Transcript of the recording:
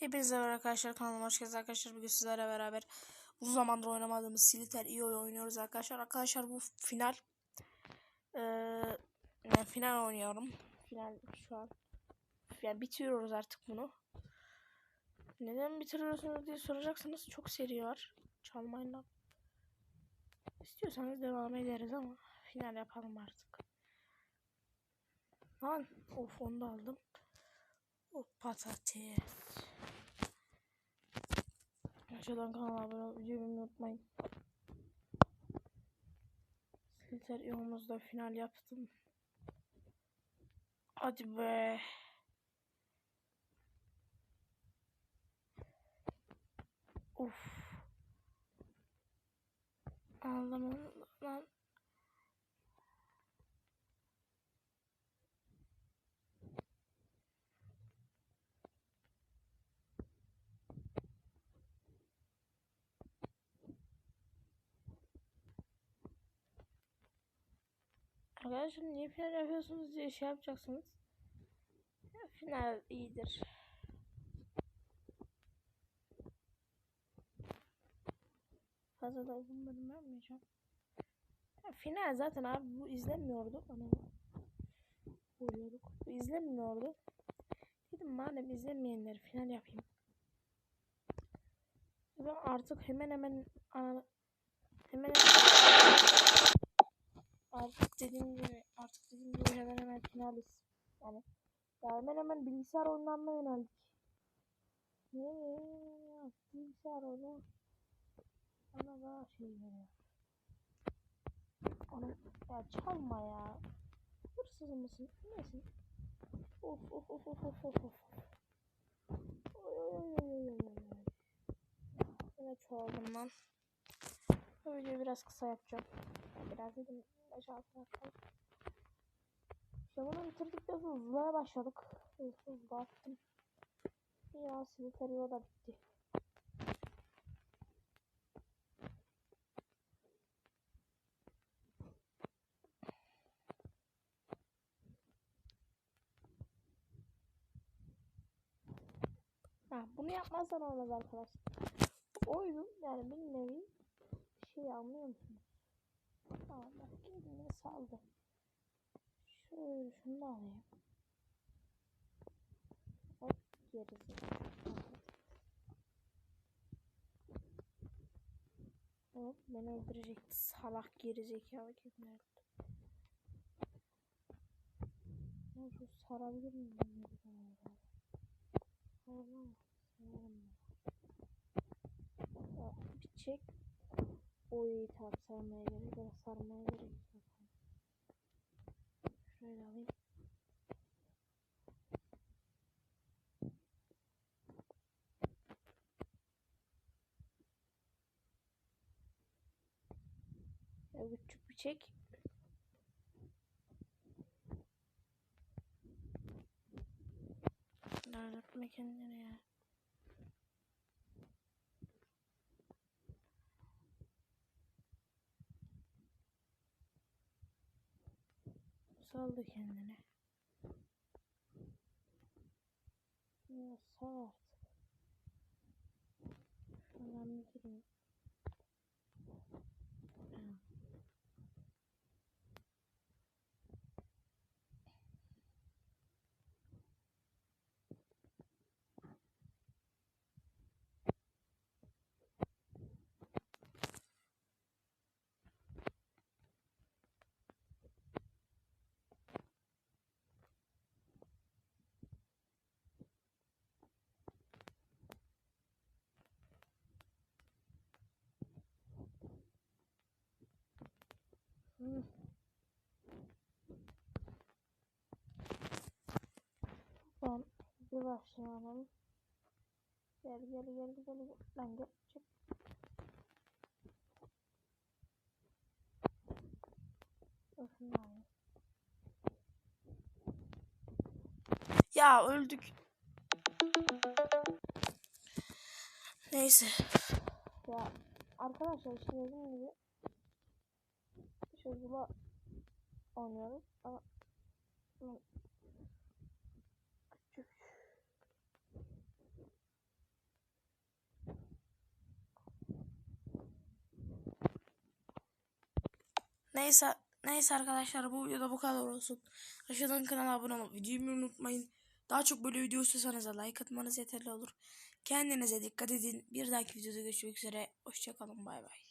Hepinize merhaba arkadaşlar kanalıma hoş geldiniz arkadaşlar. Bugün sizlerle beraber uzun zamandır oynamadığımız Siliter iyi oynuyoruz arkadaşlar. Arkadaşlar bu final ee, yani final oynuyorum. Final şu an. Yani bitiriyoruz artık bunu. Neden bitiriyorsunuz diye soracaksınız. Çok seri var. Çalmayla. İstiyorsanız devam ederiz ama final yapalım artık. Lan of onu da aldım. O patates. Aşağıdan kanala abone olmayı videoyu unutmayın. Silter yolumuzda final yaptım. Hadi be. Uf. Aldım Arkadaşlar niye final yapıyorsunuz diye şey yapacaksınız. Ya, final iyidir. Fazla da uzun bölüm yapmayacağım. Ya, final zaten abi bu izlenmiyordu. Ana Uyuyorduk. Bu izlenmiyordu. Dedim madem izlemeyenler final yapayım. Ben artık hemen hemen hemen hemen artık dediğim gibi artık dediğim gibi hemen hemen finaliz. Yani ya hemen hemen bilgisayar oyunlarına yöneldik. Niye bilgisayar oyunu bana daha şey veriyor. Ana ya çalma ya. Hırsız mısın? Nesin? Of of of of of of of. Oy oy oy oy oy oy. Yine çoğaldım lan. Bu videoyu biraz kısa yapacağım. Biraz dedim 5-6 dakika. İşte bunu bitirdikten sonra hızlıya başladık. Hızlı attım. Ya Siliterio da bitti. Ha, bunu yapmazsan olmaz arkadaşlar. Oyun yani bir nevi şey anlıyor musunuz? Tamam bak kendini saldı. Şöyle şunu da alayım. Hop gerisi. Hop beni öldürecekti. Salak gerizekalı kimler. Ya şu sarabilir miyim? Sarılamam. Bir çek. Oy tam sarmaya gerek yok. Sarmaya gerek yok. Şöyle alayım. Ya küçük bir çek. Lanet kendine ya. Saldı kendini. Ya sal artık. Şuradan bir gireyim. Ha. Hı. Tamam. Başlayalım. Gel gel gel gel gel. Lan gel. Çık. Şunu alayım. Ya öldük. Neyse. Ya arkadaşlar işte dediğim gibi çocukla oynuyoruz ama Neyse neyse arkadaşlar bu videoda bu kadar olsun. Aşağıdan kanala abone olmayı, videoyu unutmayın. Daha çok böyle video istiyorsanız da like atmanız yeterli olur. Kendinize dikkat edin. Bir dahaki videoda görüşmek üzere. Hoşçakalın. Bay bay.